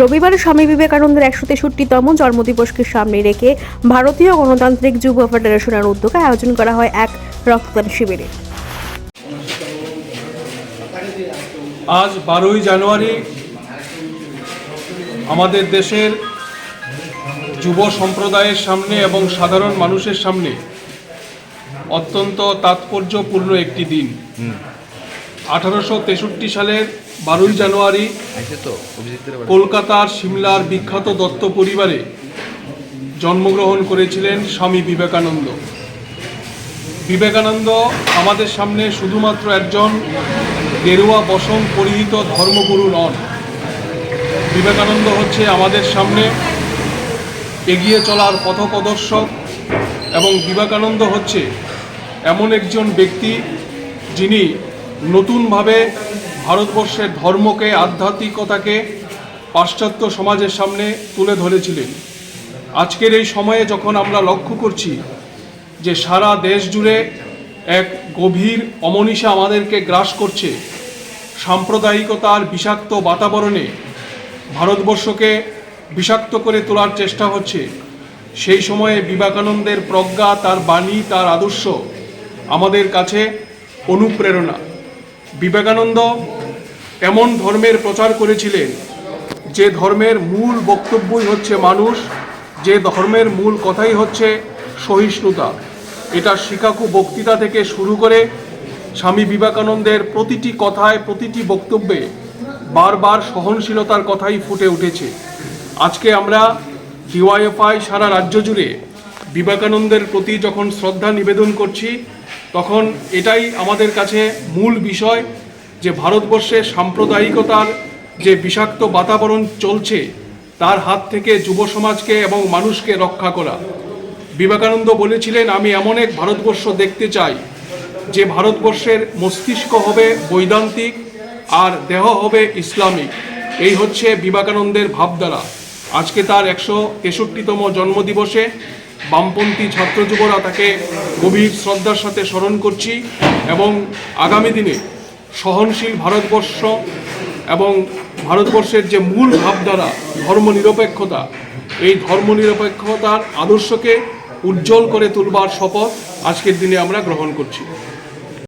রবিবার স্বামী বিবেকানন্দের একশো তেষট্টিতম জন্মদিবসকে সামনে রেখে ভারতীয় গণতান্ত্রিক যুব ফেডারেশনের উদ্যোগে আয়োজন করা হয় এক রক্তদান শিবিরে। আজ বারোই জানুয়ারি আমাদের দেশের যুব সম্প্রদায়ের সামনে এবং সাধারণ মানুষের সামনে অত্যন্ত তাৎপর্যপূর্ণ একটি দিন। আঠারোশো তেষট্টি সালের বারোই জানুয়ারি। কলকাতার সিমলার বিখ্যাত দত্ত পরিবারে জন্মগ্রহণ করেছিলেন স্বামী বিবেকানন্দ বিবেকানন্দ আমাদের সামনে শুধুমাত্র একজন গেরুয়া বসন পরিহিত ধর্মগুরু নন বিবেকানন্দ হচ্ছে আমাদের সামনে এগিয়ে চলার পথপ্রদর্শক এবং বিবেকানন্দ হচ্ছে এমন একজন ব্যক্তি যিনি নতুনভাবে ভারতবর্ষের ধর্মকে, আধ্যাত্মিকতাকে, পাশ্চাত্য সমাজের সামনে তুলে ধরেছিলেন। আজকের এই সময়ে যখন আমরা লক্ষ্য করছি যে সারা দেশ জুড়ে এক গভীর অমনীষা আমাদেরকে গ্রাস করছে, সাম্প্রদায়িকতার বিষাক্ত বাতাবরণে ভারতবর্ষকে বিষাক্ত করে তোলার চেষ্টা হচ্ছে, সেই সময়ে বিবেকানন্দের প্রজ্ঞা, তার বাণী, তার আদর্শ আমাদের কাছে অনুপ্রেরণা। বিবেকানন্দ এমন ধর্মের প্রচার করেছিলেন যে ধর্মের মূল বক্তব্যই হচ্ছে মানুষ, যে ধর্মের মূল কথাই হচ্ছে সহিষ্ণুতা। এটা শিকাকু বক্তৃতা থেকে শুরু করে স্বামী বিবেকানন্দের প্রতিটি কথায়, প্রতিটি বক্তব্যে বারবার সহনশীলতার কথাই ফুটে উঠেছে। আজকে আমরা ডিওয়াইএফআই সারা রাজ্য জুড়ে বিবেকানন্দের প্রতি যখন শ্রদ্ধা নিবেদন করছি, তখন এটাই আমাদের কাছে মূল বিষয় যে ভারতবর্ষে সাম্প্রদায়িকতার যে বিষাক্ত বাতাবরণ চলছে, তার হাত থেকে যুব সমাজকে এবং মানুষকে রক্ষা করা। বিবেকানন্দ বলেছিলেন, আমি এমন এক ভারতবর্ষ দেখতে চাই, যে ভারতবর্ষের মস্তিষ্ক হবে বৈদান্তিক আর দেহ হবে ইসলামিক। এই হচ্ছে বিবেকানন্দের ভাবধারা। আজকে তার একশো তেষট্টিতম জন্মদিবসে বামপন্থী ছাত্র যুবরা তাকে গভীর শ্রদ্ধার সাথে স্মরণ করছি এবং আগামী দিনে সহনশীল ভারতবর্ষ এবং ভারতবর্ষের যে মূল ভাবধারা, ধর্মনিরপেক্ষতা, এই ধর্মনিরপেক্ষতার আদর্শকে উজ্জ্বল করে তুলবার শপথ আজকের দিনে আমরা গ্রহণ করছি।